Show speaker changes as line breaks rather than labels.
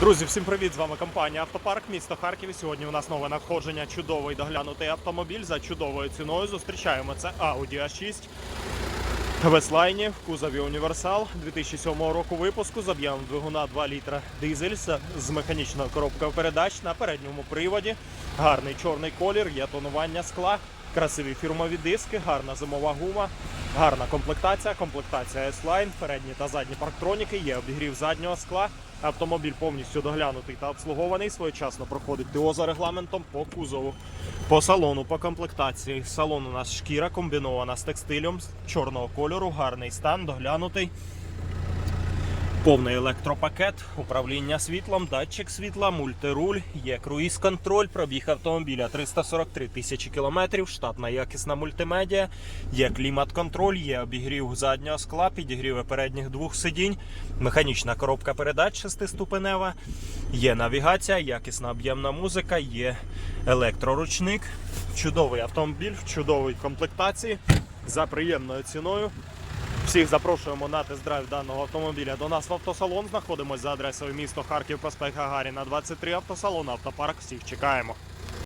Друзі, всім привіт! З вами компанія Автопарк, місто Харків. Сьогодні у нас нове надходження. Чудовий доглянутий автомобіль за чудовою ціною. Зустрічаємо це Audi A6 в S-Line в кузові Універсал 2007 року випуску з об'ємом двигуна 2 літра дизель з механічною коробкою передач на передньому приводі. Гарний чорний колір, є тонування скла, красиві фірмові диски, гарна зимова гума, гарна комплектація, комплектація S-Line, передні та задні парктроніки, є обігрів заднього скла. Автомобіль повністю доглянутий та обслугований. Своєчасно проходить ТО за регламентом по кузову. По салону, по комплектації. Салон у нас шкіра комбінована з текстилем чорного кольору, гарний стан, доглянутий. Повний електропакет, управління світлом, датчик світла, мультируль, є круїз-контроль, пробіг автомобіля 343 тисячі кілометрів, штатна якісна мультимедіа, є клімат-контроль, є обігрів заднього скла, підігріви передніх двох сидінь, механічна коробка передач шестиступенева, є навігація, якісна об'ємна музика, є електроручник. Чудовий автомобіль в чудовій комплектації за приємною ціною. Всіх запрошуємо на тест-драйв даного автомобіля до нас в автосалон. Знаходимося за адресою місто Харків, проспект Гагаріна, 23 автосалон, автопарк. Всіх чекаємо.